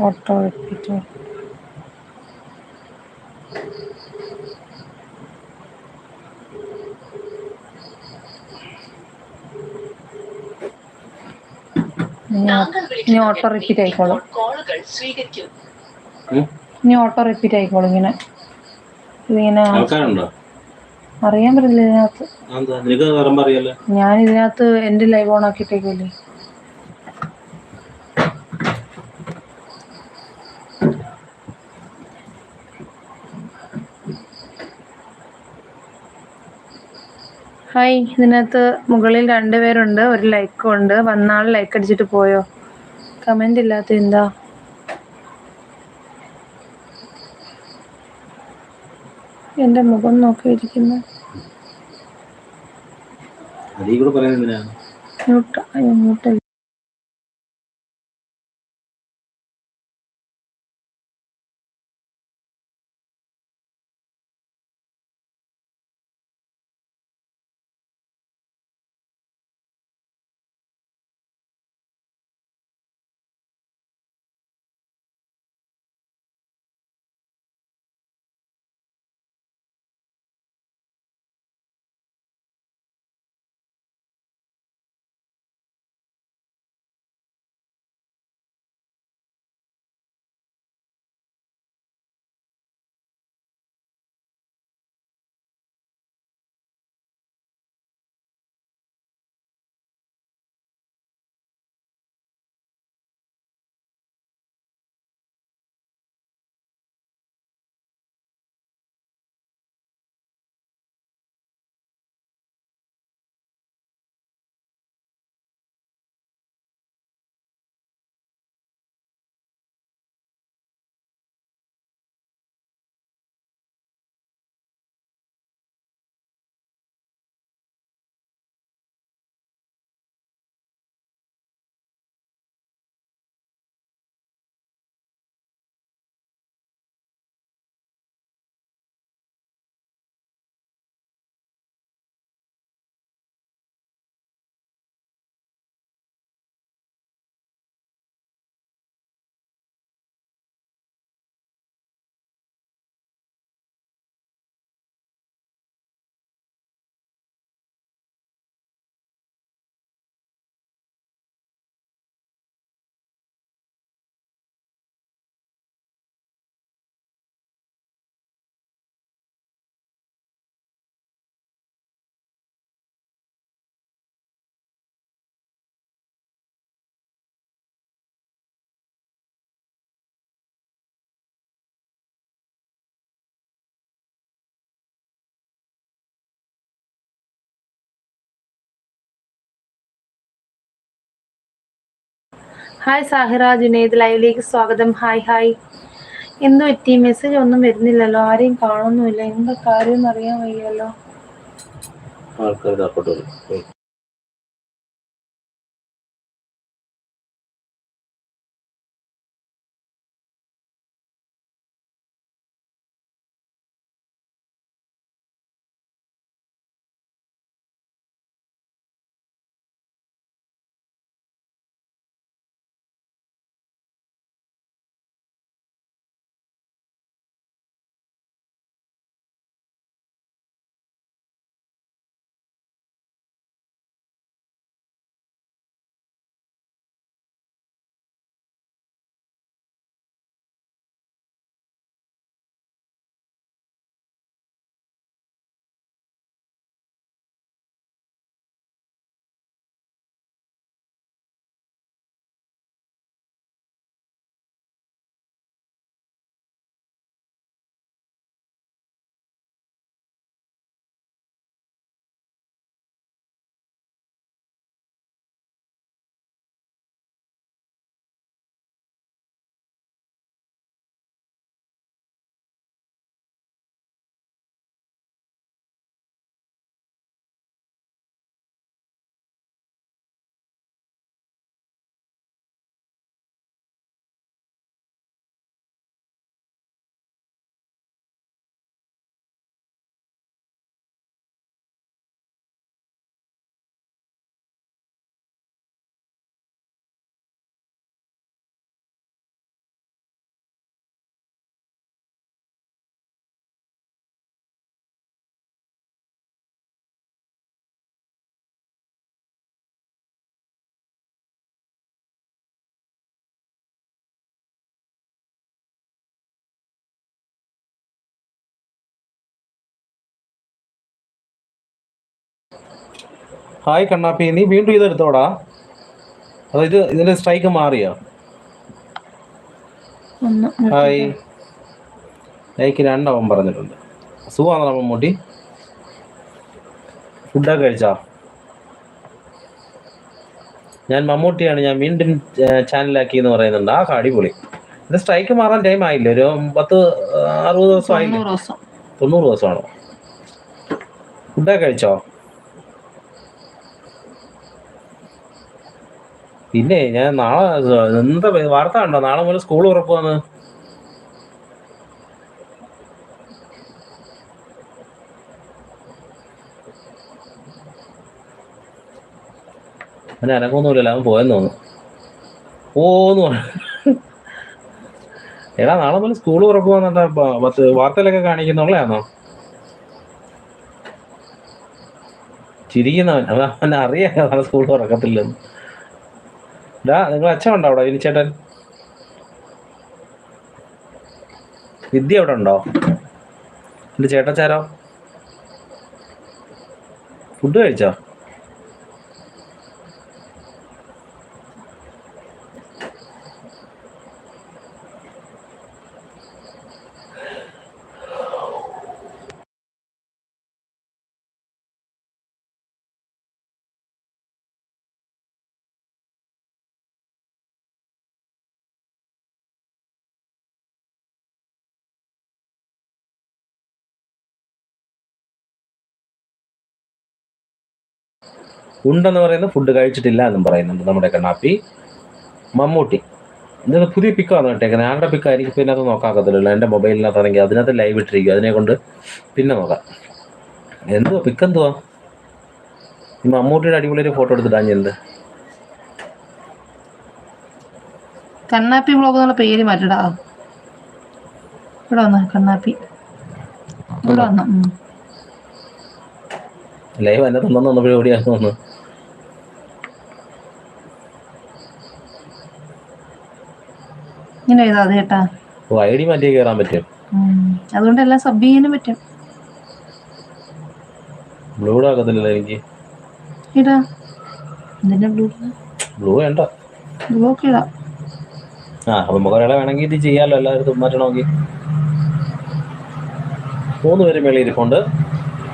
অটোর পিঠে ഇനി ഓട്ടോ റിപ്പീറ്റ് ആയിക്കോളും കോളുകൾ സ്വീകരിക്കും ഇനി ഓട്ടോ റിപ്പീറ്റ് ആയിക്കോളും ഇങ്ങനെ. ഇതിങ്ങനെ ആൾക്കാരുണ്ടോ? അറിയാൻ പറ്റില്ല ഇതിനകത്ത്. ഞാൻ ഇതിനകത്ത് എന്റെ ലൈവ് ഓൺ ആക്കിയിട്ടേക്കല്ലേ ഹായ് ഇതിനകത്ത് മുകളിൽ രണ്ടുപേരുണ്ട് ഒരു ലൈക്കും ഉണ്ട്. വന്നാൾ ലൈക്ക് അടിച്ചിട്ട് പോയോ? കമന്റ് ഇല്ലാത്ത എന്താ? എന്റെ മുഖം നോക്കിയിരിക്കുന്നു. അതീ കൂടെ പറയുന്നത് എന്തിനാ? ഹായ് സാഹിറ ജുനൈദ് ലൈവിലേക്ക് സ്വാഗതം. ഹായ് ഹായ് എന്ത് പറ്റി? മെസ്സേജ് ഒന്നും വരുന്നില്ലല്ലോ. ആരെയും കാണുന്നുമില്ല. എന്താ കാര്യം അറിയാൻ വയ്യല്ലോ. ഹായ് കണ്ണാപ്പി നീ വീണ്ടും ഇതെടുത്തോടാ അതോ ഇത് ഇതിന്റെ സ്ട്രൈക്ക് മാറിയോ? ഹായ്. ലൈക്ക് രണ്ടവൻ പറഞ്ഞിട്ടുണ്ട്. സുഖമാണോ മമ്മൂട്ടി ഫുഡൊക്കെ കഴിച്ചാ? ഞാൻ മമ്മൂട്ടിയാണ് ഞാൻ വീണ്ടും ചാനലാക്കി എന്ന് പറയുന്നുണ്ട്. ആ അടിപൊളി. ഇത് സ്ട്രൈക്ക് മാറാൻ ടൈം ആയില്ല? ഒരു പത്ത് അറുപത് ദിവസം ആയില്ല? തൊണ്ണൂറ് ദിവസമാണോ? ഫുഡൊക്കെ കഴിച്ചോ? പിന്നെ ഞാൻ നാളെ എന്താ വാർത്ത കണ്ടോ? നാളെ മുതൽ സ്കൂൾ ഉറപ്പാന്ന് അവന് അനക്കൊന്നുമില്ലല്ലോ അവൻ പോയെന്ന് തോന്നുന്നു. ഓന്ന് എടാ നാളെ മുതൽ സ്കൂൾ ഉറപ്പുവന്നിട്ടാ പത്ത് വാർത്തയിലൊക്കെ കാണിക്കുന്നുള്ളയാണോ ചിരിക്കുന്നവൻ. അവൻ അറിയാം സ്കൂൾ തുറക്കത്തില്ലെന്ന്. ഡാ നിങ്ങൾ അച്ഛൻ ഉണ്ടോ അവിടെ വിനിച്ചേട്ടൻ? വിദ്യ അവിടെ ഉണ്ടോ? എന്റെ ചേട്ടച്ചാരോ? ഫുഡ് കഴിച്ചോ? ഉണ്ടെന്ന് പറയുന്നത് ഫുഡ് കഴിച്ചിട്ടില്ല എന്നും പറയുന്നുണ്ട് നമ്മുടെ കണ്ണാപ്പി. മമ്മൂട്ടി. ഇത് പുതിയ പിക്കാണ് കേട്ടേക്കുന്നത് ആരുടെ പിക്ക് എനിക്ക് പിന്നെ അത് നോക്കാക്കത്തില്ലല്ലോ. എന്റെ മൊബൈലിനകത്താണെങ്കിൽ അതിനകത്ത് ലൈവ് ഇട്ടിരിക്കും അതിനെ കൊണ്ട് പിന്നെ നോക്കാം. എന്തുവാ? പിക്ക് എന്തുവാ ഈ മമ്മൂട്ടിയുടെ അടിപൊളി ഒരു ഫോട്ടോ എടുത്തിട്ടാ ഞാൻ കണ്ണാപ്പി ബ്ലോഗ് എന്നുള്ള പേര് മാറ്റടാ. ഇവിടെ വന്ന കണ്ണാപ്പി. ഇവിടെ വന്ന. ലൈവ് എന്നെ തന്നെ വന്നപ്പോഴും എവിടെയാന്ന് തോന്നുന്നു ഇങ്ങനെ എഴുതാതെ കേട്ടാ. ഓ ഐ ഡി മാറ്റി കയറാൻ പറ്റും. അതുകൊണ്ട് എല്ലാം സബ് ചെയ്യാനും പറ്റും. ബ്ലൂ ആക്കത്തില്ലല്ലോ എനിക്ക്. ഇടാ. എന്തിനാ ബ്ലൂ. ബ്ലൂ വേണ്ട. ബ്ലോക്ക് ഇടാം. ആ അപ്പൊ നമുക്ക് ഒരാളെ വേണമെങ്കിൽ ഇത് ചെയ്യാമല്ലോ എല്ലാവരും മാറ്റണമെങ്കിൽ. മൂന്ന് പേര് മേളിൽ ഇരിപ്പുണ്ട്.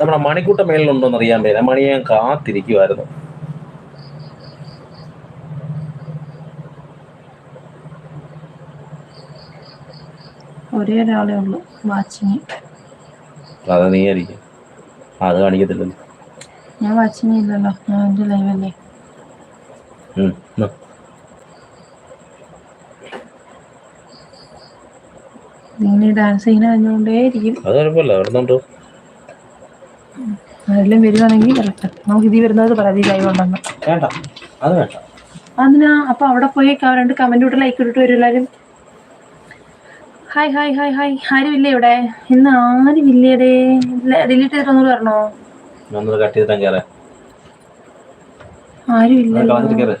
നമ്മുടെ മണിക്കൂട്ട മേളിലുണ്ടോ എന്ന് അറിയാൻ പേര് മണി ഞാൻ കാത്തിരിക്കുമായിരുന്നു ഒരേ ഒരാളേ ഉള്ളൂ വാച്ചിങ്. അത് നീ ആയിരിക്കും. അത് കാണിക്കത്തില്ലല്ലോ. ഞാൻ വാച്ചിങ് ഇല്ലല്ലോ ഞാൻ എന്റെ ലൈവല്ലേ. നീ ഡാൻസ് ചെയ്യുന്ന കഴിഞ്ഞുകൊണ്ടേ ഇരിക്കും അത് കുഴപ്പമില്ല വരുന്നുണ്ട് ആരെല്ലാം വരുവാണെങ്കിൽ കറക്റ്റ് നമുക്ക് ഇതിൽ വരുന്നത് പരാതി ലൈവ് ഉണ്ടെന്ന്. വേണ്ട അത് വേണ്ട. അതിനാ അപ്പൊ അവിടെ പോയി രണ്ട് കമന്റ് ഇട്ട് ലൈക്ക് ഇട്ടിട്ട് വരും എല്ലാരും ഹായ് ഹായ് ഹായ് ഹായ് ആരും ഇല്ലേ ഇവിടെ? ഇന്ന് ആരും ഇല്ലേടേ. ഡിലീറ്റ് വരണോ? ചെയ്തിട്ടാ കയറാം ആരും ഇല്ലല്ലോ. കളഞ്ഞിട്ട് കയറ്